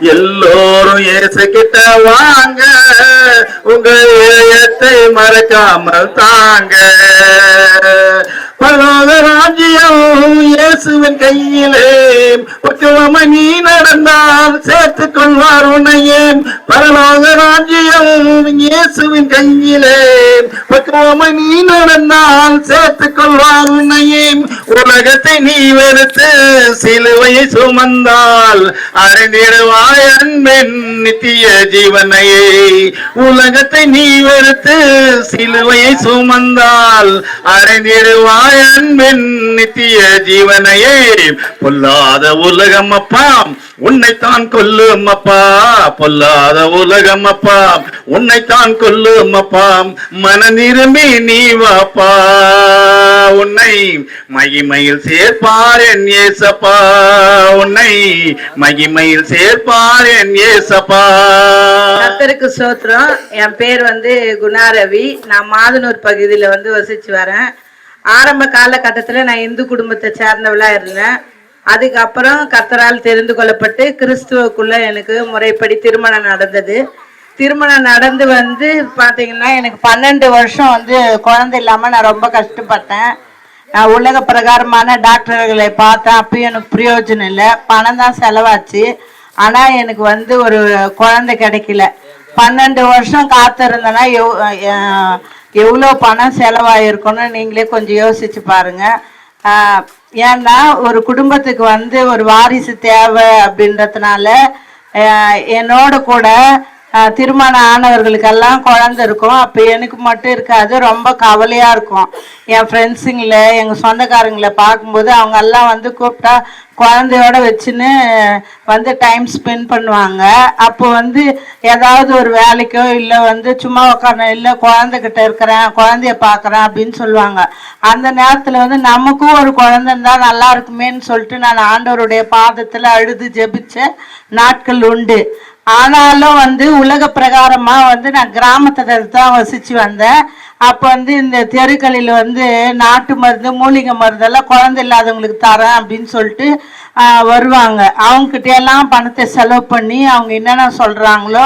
எல்லோரும் ஏசு கிட்ட வாங்க. உங்கள் இதயத்தை மறக்காமல் தாங்க. பரலோக ராஜ்யம் இயேசுவின் கையிலே. பக்குவமை நீ நடந்தால் சேர்த்துக் கொள்வார் உன்னையே பரலோக ராஜ்யம் இயேசுவின் கையிலே. பக்குவமை நீ நடந்தால் சேர்த்துக் கொள்வார் உன்னையே உலகத்தை நீ வெறுத்து சிலுவையை சுமந்தால் அறிந்திடுவாய் அன்பின் நித்திய ஜீவனையே. உலகத்தை நீ வெறுத்து சிலுவையை சுமந்தால் அறிந்திடுவாய் அன்பின் நித்திய ஜீவனையே. பொல்லாத உலகம் அப்பாம் உன்னைத்தான் கொல்லும் அப்பா பொல்லாத உலகம் அப்பா. உன்னைத்தான் கொல்லும் அப்பா மன நிரும்பி நீ வாப்பா. உன்னை மகிமையில் சேர்ப்பார் என் ஏசப்பா. உன்னை மகிமையில் சேர்ப்பார் என் ஏசப்பா. கத்தருக்கு சோத்திரம் என் பேர் வந்து குணாரவி. நான் மாதனூர் பகுதியில் வந்து வசிச்சு வரேன். ஆரம்ப காலகட்டத்தில் நான் இந்து குடும்பத்தை சேர்ந்தவளாக இருந்தேன். அதுக்கப்புறம் கத்தரால் தெரிந்து கொள்ளப்பட்டு கிறிஸ்துவுக்குள்ள எனக்கு முறைப்படி திருமணம் நடந்தது. திருமணம் நடந்து வந்து பார்த்தீங்கன்னா எனக்கு பன்னெண்டு வருஷம் வந்து குழந்தை இல்லாமல் நான் ரொம்ப கஷ்டப்பட்டேன். நான் உலக பிரகாரமான டாக்டர்களை பார்த்தேன். அப்பயும் எனக்கு பிரயோஜனம் இல்லை. பணம் தான் செலவாச்சு. ஆனால் எனக்கு வந்து ஒரு குழந்தை கிடைக்கல. பன்னெண்டு வருஷம் காத்திருந்தேன்னா எவ் எவ்வளோ பணம் செலவாயிருக்கணும்னு நீங்களே கொஞ்சம் யோசிச்சு பாருங்க. ஏன்னா ஒரு குடும்பத்துக்கு வந்து ஒரு வாரிசு தேவை அப்படின்றதுனால என்னோட கூட திருமணம் ஆனவர்களுக்கெல்லாம் குழந்தை இருக்கும். அப்போ எனக்கு மட்டும் இருக்காது. ரொம்ப கவலையாக இருக்கும். என் ஃப்ரெண்ட்ஸுங்கள எங்கள் சொந்தக்காரங்களை பார்க்கும்போது அவங்க எல்லாம் வந்து கூப்பிட்டா குழந்தையோட வச்சுன்னு வந்து டைம் ஸ்பெண்ட் பண்ணுவாங்க. அப்போ வந்து ஏதாவது ஒரு வேலைக்கோ இல்லை வந்து சும்மா உட்காரணும் இல்லை குழந்தைகிட்ட இருக்கிறேன் குழந்தைய பார்க்குறேன் அப்படின்னு சொல்லுவாங்க. அந்த நேரத்தில் வந்து நமக்கும் ஒரு குழந்தை இருந்தால் நல்லா இருக்குமேன்னு சொல்லிட்டு நான் ஆண்டவருடைய பாதத்தில் அழுது ஜெபிச்ச நாட்கள் உண்டு. ஆனாலும் வந்து உலக பிரகாரமா வந்து நான் கிராமத்துல தான் வசிச்சு வந்தேன். அப்போ வந்து இந்த தெருக்களில் வந்து நாட்டு மருந்து மூலிகை மருந்தெல்லாம் குழந்தை இல்லாதவங்களுக்கு தரேன் அப்படின்னு சொல்லிட்டு வருவாங்க. அவங்ககிட்ட எல்லாம் பணத்தை செலவு பண்ணி அவங்க என்னென்ன சொல்றாங்களோ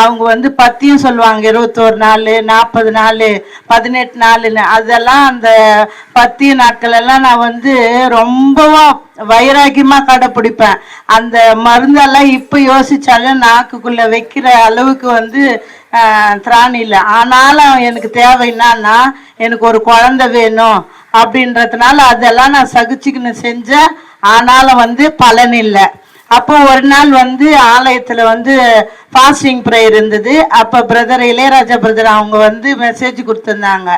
அவங்க வந்து பத்தியும் சொல்லுவாங்க. இருபத்தோரு நாள் நாற்பது நாள் பதினெட்டு நாள்னு அதெல்லாம் அந்த பத்திய நாட்கள் எல்லாம் நான் வந்து ரொம்பவும் வைராக்கியமா கடைப்பிடிப்பேன் அந்த மருந்தெல்லாம் இப்போ யோசிச்சாலும் நாக்குக்குள்ள வைக்கிற அளவுக்கு வந்து திராணி இல்லை. ஆனாலும் எனக்கு தேவை என்னன்னா எனக்கு ஒரு குழந்தை வேணும் அப்படின்றதுனால அதெல்லாம் நான் சகிச்சுக்கின்னு செஞ்சேன். ஆனாலும் வந்து பலன் இல்லை. அப்போ ஒரு நாள் வந்து ஆலயத்தில் வந்து ஃபாஸ்டிங் ப்ரேயர் இருந்தது. அப்போ பிரதர் இளையராஜா பிரதர் அவங்க வந்து மெசேஜ் கொடுத்துருந்தாங்க.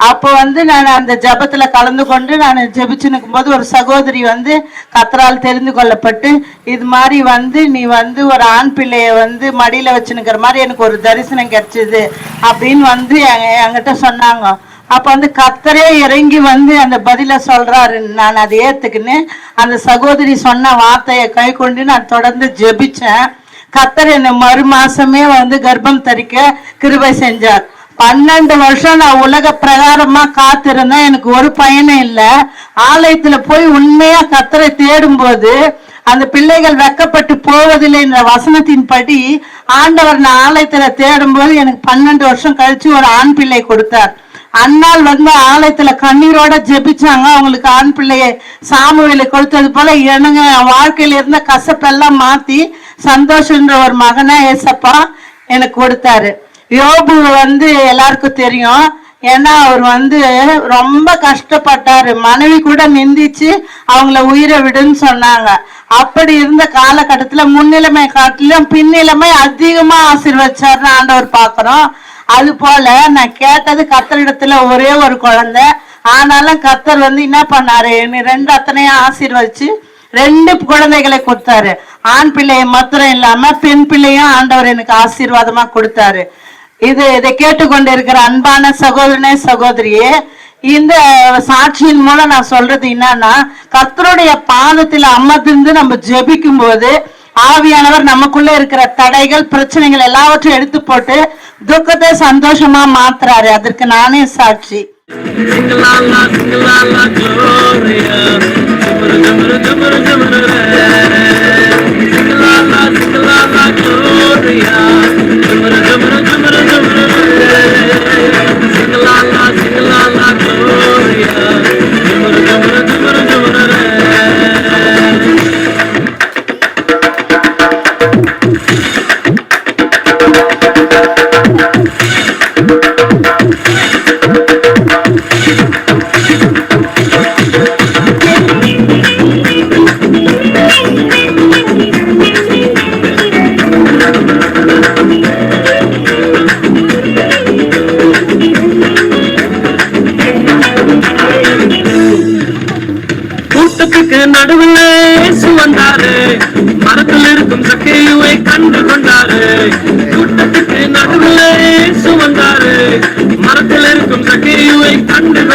அப்போ வந்து நான் அந்த ஜபத்துல கலந்து கொண்டு நான் ஜெபிச்சு நிற்கும்போது ஒரு சகோதரி வந்து கத்தரால் தெரிந்து கொள்ளப்பட்டு இது மாதிரி வந்து நீ வந்து ஒரு ஆண் பிள்ளைய வந்து மடியில வச்சு நிக்கிற மாதிரி எனக்கு ஒரு தரிசனம் கிடைச்சது அப்படின்னு வந்து என்கிட்ட சொன்னாங்க. அப்ப வந்து கத்தரே இறங்கி வந்து அந்த பதில சொல்றாரு. நான் அதை ஏத்துக்குன்னு அந்த சகோதரி சொன்ன வார்த்தையை கை கொண்டு நான் தொடர்ந்து ஜெபிச்சேன். கத்தர் என்னை மறு மாசமே வந்து கர்ப்பம் தரிக்க கிருபை செஞ்சார். பன்னெண்டு வருஷம் நான் உலக பிரகாரமா காத்திருந்தேன். எனக்கு ஒரு பயனும் இல்லை. ஆலயத்துல போய் உண்மையா கத்தரை தேடும்போது அந்த பிள்ளைகள் வெக்கப்பட்டு போவதில்லை என்ற வசனத்தின்படி ஆண்டவர் நான் ஆலயத்துல தேடும்போது எனக்கு பன்னெண்டு வருஷம் கழிச்சு ஒரு ஆண் பிள்ளை கொடுத்தார். அன்னால் வந்து ஆலயத்துல கண்ணீரோட ஜெபிச்சாங்க. அவங்களுக்கு ஆண் பிள்ளையை சாமுவேலை கொடுத்தது போல எனங்க என் வாழ்க்கையில இருந்த கசப்பெல்லாம் மாத்தி சந்தோஷன்ற ஒரு மகனா ஏசப்பா எனக்கு கொடுத்தாரு. யோபு வந்து எல்லாருக்கும் தெரியும். ஏன்னா அவர் வந்து ரொம்ப கஷ்டப்பட்டாரு. மனைவி கூட நிந்திச்சு அவங்கள உயிரை விடுன்னு சொன்னாங்க. அப்படி இருந்த காலகட்டத்துல முன்னிலைமை காட்டிலும் பின்னிலைமை அதிகமா ஆசீர்வச்சாருன்னு ஆண்டவர் பாக்குறோம். அது போல நான் கேட்டது கத்தரிடத்துல ஒரே ஒரு குழந்தை. ஆனாலும் கத்தர் வந்து என்ன பண்ணாரு? என்னை ரெண்டு அத்தனையும் ஆசீர்வச்சு ரெண்டு குழந்தைகளை கொடுத்தாரு. ஆண் பிள்ளையை மாத்திரம் இல்லாம பெண் பிள்ளையும் ஆண்டவர் எனக்கு ஆசீர்வாதமா கொடுத்தாரு. இது இதை கேட்டுக்கொண்டிருக்கிற அன்பான சகோதரனே சகோதரியே இந்த சாட்சியின் மூலம் நான் சொல்றது என்னன்னா கர்த்தருடைய பாதத்தில் அமர்ந்து நம்ம ஜெபிக்கும் போது ஆவியானவர் நமக்குள்ள இருக்கிற தடைகள் பிரச்சனைகள் எல்லாவற்றையும் எடுத்து போட்டு துக்கத்தை சந்தோஷமா மாத்துறாரு. அதற்கு நானே சாட்சி.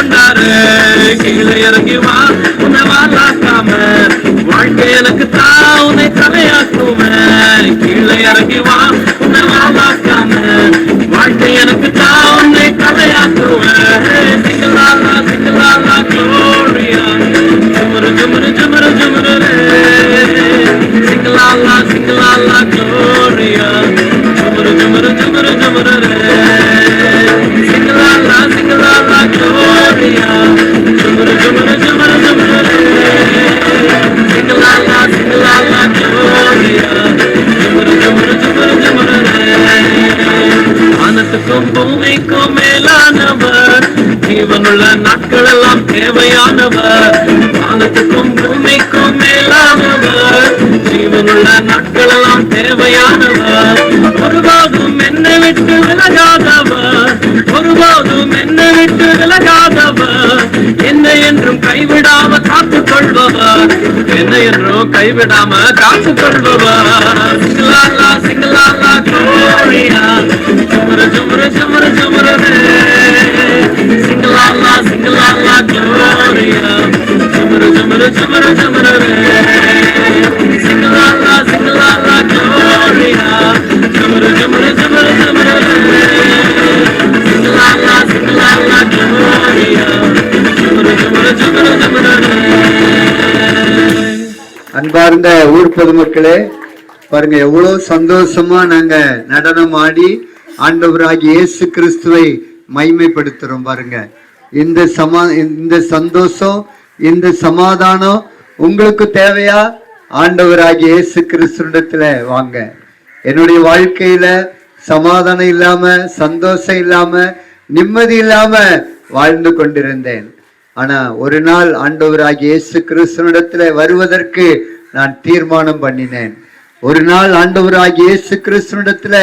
கொண்டாரு கீழே இறங்கி வா உன்னை வாழாக்காம வாழ்க்கை எனக்கு தான் உன்னை தலையாக்குவேன் கீழே இறங்கி வா உன்னை வாழாக்காம வாழ்க்கை எனக்கு தான் உன்னை தலையாக்குவேன் வானத்துக்கும் மேலானவர். ஜீவனுள்ள நாட்கள் எல்லாம் தேவையானவர். வானத்துக்கும் பூமிக்கும் மேலானவர். ஜீவனுள்ள நாட்கள் எல்லாம் தேவையானவர். ஒருபோதும் என்னை விட்டு விலகாதவர். ஒருபோதும் விட்டு விலகாதவர் என்னை என்றும் கைவிடாம காத்து கொள்பவர் என்னை என்றும் கைவிடாம காத்து கொள்பவர் சிங்கலாலா சிங்கலாலா gloria ஜுமர ஜுமர ஜுமர ஜுமர சிங்கலாலா சிங்கலாலா gloria ஜுமர ஜுமர ஜுமர ஜுமர அன்பார்ந்த ஊர் பொதுமக்களே பாருங்க எவ்வளவு சந்தோஷமா நாங்க நடனம் ஆடி ஆண்டவராகி இயேசு கிறிஸ்துவை மைமைப்படுத்துறோம் பாருங்க. இந்த சமா இந்த சந்தோஷம் இந்த சமாதானம் உங்களுக்கு தேவையா? ஆண்டவராகி இயேசு கிறிஸ்துடத்துல வாங்க. என்னுடைய வாழ்க்கையில சமாதானம் இல்லாம சந்தோஷம் இல்லாம நிம்மதி இல்லாம வாழ்ந்து கொண்டிருந்தேன். ஆனா ஒரு நாள் ஆண்டவராகி இயேசு கிறிஸ்துவிடத்துல வருவதற்கு நான் தீர்மானம் பண்ணினேன். ஒரு நாள் ஆண்டவராக இயேசு கிறிஸ்துவிடத்துல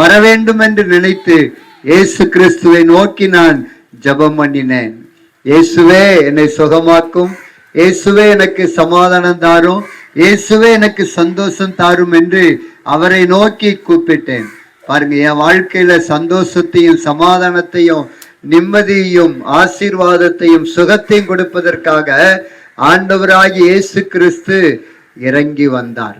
வர வேண்டும் என்று நினைத்து இயேசு கிறிஸ்துவை நோக்கி நான் ஜெபம் பண்ணினேன். இயேசுவே என்னை சுகமாக்கும். இயேசுவே எனக்கு சமாதானம் தாரும். இயேசுவே எனக்கு சந்தோஷம் தாரும் என்று அவரை நோக்கி கூப்பிட்டேன். பாருங்க என் வாழ்க்கையில சந்தோஷத்தையும் சமாதானத்தையும் நிம்மதியையும் ஆசீர்வாதத்தையும் சுகத்தையும் கொடுப்பதற்காக ஆண்டவராகி இயேசு கிறிஸ்து இறங்கி வந்தார்.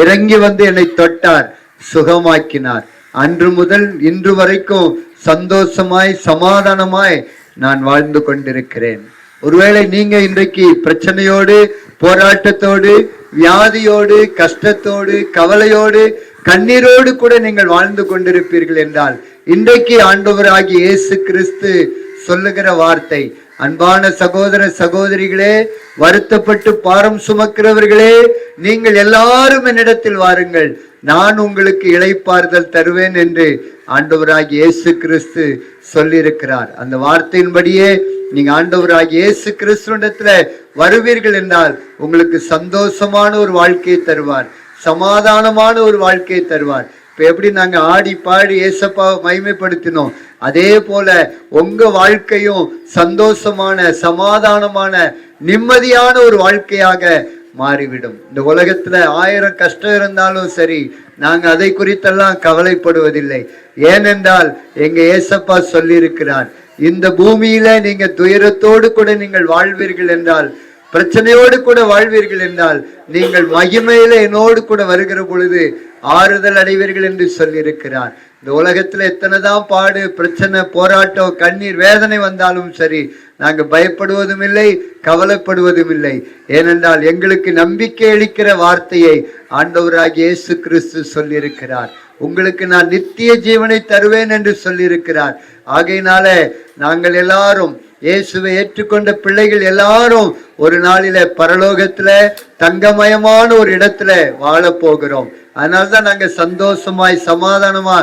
இறங்கி வந்து என்னை தொட்டார் சுகமாக்கினார். அன்று முதல் இன்று வரைக்கும் சந்தோஷமாய் சமாதானமாய் நான் வாழ்ந்து கொண்டிருக்கிறேன். ஒருவேளை நீங்க இன்றைக்கு பிரச்சனையோடு போராட்டத்தோடு வியாதியோடு கஷ்டத்தோடு கவலையோடு கண்ணீரோடு கூட நீங்கள் வாழ்ந்து கொண்டிருப்பீர்கள் என்றால் இன்றைக்கு ஆண்டவராகி இயேசு கிறிஸ்து சொல்லுகிற வார்த்தை அன்பான சகோதர சகோதரிகளே வருத்தப்பட்டு பாரம் சுமக்கிறவர்களே நீங்கள் எல்லாரும் என்னிடத்தில் வாருங்கள். நான் உங்களுக்கு இளைப்பாறுதல் தருவேன் என்று ஆண்டவராகி இயேசு கிறிஸ்து சொல்லியிருக்கிறார். அந்த வார்த்தையின்படியே நீங்க ஆண்டவராகி இயேசு கிறிஸ்துவிடத்துல வருவீர்கள் என்றால் உங்களுக்கு சந்தோஷமான ஒரு வாழ்க்கையை தருவார். சமாதானமான ஒரு வாழ்க்கையை தருவார். இப்ப எப்படி நாங்க ஆடி பாடி ஏசப்பாவை மகிமைப்படுத்தினோம்? அதே போல உங்க வாழ்க்கையும் சந்தோஷமான சமாதானமான நிம்மதியான ஒரு வாழ்க்கையாக மாறிவிடும். இந்த உலகத்துல ஆயிரம் கஷ்டம் இருந்தாலும் சரி நாங்க அதை குறித்தெல்லாம் கவலைப்படுவதில்லை. ஏனென்றால் எங்க ஏசப்பா சொல்லியிருக்கிறார் இந்த பூமியில நீங்க துயரத்தோடு கூட நீங்கள் வாழ்வீர்கள் என்றால் பிரச்சனையோடு கூட வாழ்வீர்கள் என்றால் நீங்கள் மகிமையில என்னோடு கூட வருகிற பொழுது ஆறுதல் அடைவீர்கள் என்று சொல்லியிருக்கிறார். இந்த உலகத்துல எத்தனைதான் பாடு பிரச்சனை போராட்டம் கண்ணீர் வேதனை வந்தாலும் சரி நாங்கள் பயப்படுவதும் இல்லை கவலைப்படுவதும் இல்லை. ஏனென்றால் எங்களுக்கு நம்பிக்கை அளிக்கிற வார்த்தையை ஆண்டவராக இயேசு கிறிஸ்து சொல்லியிருக்கிறார். உங்களுக்கு நான் நித்திய ஜீவனை தருவேன் என்று சொல்லியிருக்கிறார். ஆகையினால நாங்கள் எல்லாரும் இயேசுவை ஏற்றுக்கொண்ட பிள்ளைகள் எல்லாரும் ஒரு நாளில பரலோகத்துல தங்கமயமான ஒரு இடத்துல வாழ போகிறோம் அதனால்தான் நாங்க சந்தோஷமாய் சமாதானமா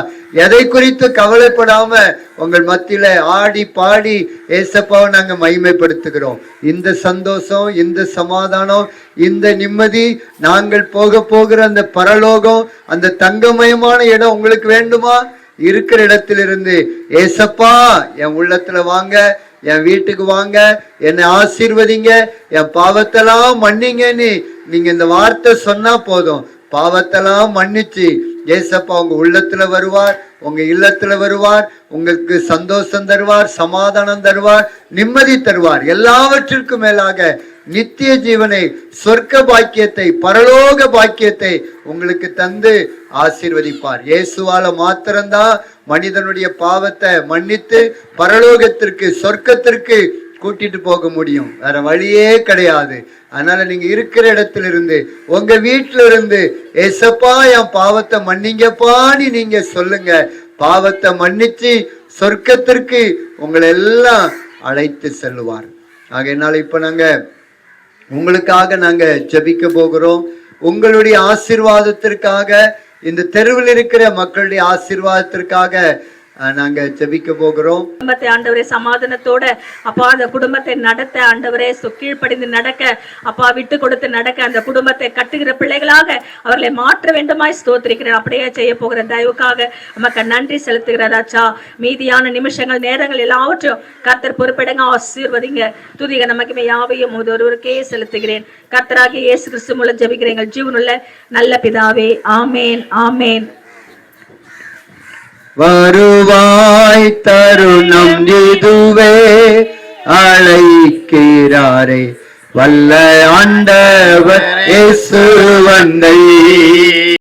எதை குறித்து கவலைப்படாம உங்கள் மத்தியில ஆடி பாடி ஏசப்பாவை நாங்க மகிமைப்படுத்துகிறோம். இந்த சந்தோஷம் இந்த சமாதானம் இந்த நிம்மதி நாங்கள் போக போகிற அந்த பரலோகம் அந்த தங்கமயமான இடம் உங்களுக்கு வேண்டுமா? இருக்கிற இடத்திலிருந்து ஏசப்பா என் உள்ளத்துல வாங்க என் வீட்டுக்கு வாங்க என்னை ஆசீர்வதிங்க என் பாவத்தெல்லாம் மன்னிங்கன்னு நீங்க இந்த வார்த்தை சொன்னா போதும். பாவத்தெல்லாம் மன்னிச்சு. ஏசப்பா உங்க உள்ளத்துல வருவார் உங்க இல்லத்துல வருவார் உங்களுக்கு சந்தோஷம் தருவார் சமாதானம் தருவார் நிம்மதி தருவார். எல்லாவற்றிற்கும் மேலாக நித்திய ஜீவனை சொர்க்க பாக்கியத்தை பரலோக பாக்கியத்தை உங்களுக்கு தந்து ஆசீர்வதிப்பார். இயேசுவால மாத்திரம்தான் மனிதனுடைய பாவத்தை மன்னித்து பரலோகத்திற்கு சொர்க்கத்திற்கு கூட்டிட்டு போக முடியும். வேற வழியே கிடையாது. அதனால நீங்க இருக்கிற இடத்துல இருந்து உங்க வீட்டுல இருந்து ஏசப்பா என் பாவத்தை மன்னிங்கப்பான்னு நீங்க சொல்லுங்க. பாவத்தை மன்னிச்சு சொர்க்கத்திற்கு உங்களை எல்லாம் அழைத்து செல்லுவார். ஆக என்னால் இப்ப நாங்க உங்களுக்காக நாங்க ஜெபிக்க போகிறோம். உங்களுடைய ஆசீர்வாதத்திற்காக இந்த தெருவில் இருக்கிற மக்களுடைய ஆசீர்வாதத்திற்காக நாங்க ஜெபிக்க போகிறோம். குடும்பத்தை ஆண்டவரே சமாதானத்தோட அப்பா அந்த குடும்பத்தை நடத்த ஆண்டவரே சு- கீழ்ப்படிந்து நடக்க அப்பா விட்டு கொடுத்து நடக்க அந்த குடும்பத்தை கட்டுகிற பிள்ளைகளாக அவர்களை மாற்ற வேண்டுமாய் ஸ்தோத்திரிக்கிறேன். அப்படியே செய்ய போகிற தயவுக்காக நமக்கு நன்றி செலுத்துகிறதாச்சா மீதியான நிமிஷங்கள் நேரங்கள் எல்லாவற்றையும் கர்த்தர் பொறுப்பெடுங்க ஆசீர்வதிங்க. துதிக நமக்கு யாவையும் ஒரு ஒருவருக்கே செலுத்துகிறேன். கர்த்தராக இயேசு கிறிஸ்து மூலம் ஜெபிக்கிறேன் ஜீவனுள்ள நல்ல பிதாவே. ஆமேன் ஆமேன். வருவாய் தருணம் இதுவே அழைக்கிறாரே. வல்ல ஆண்டவர் இயேசு வந்தை.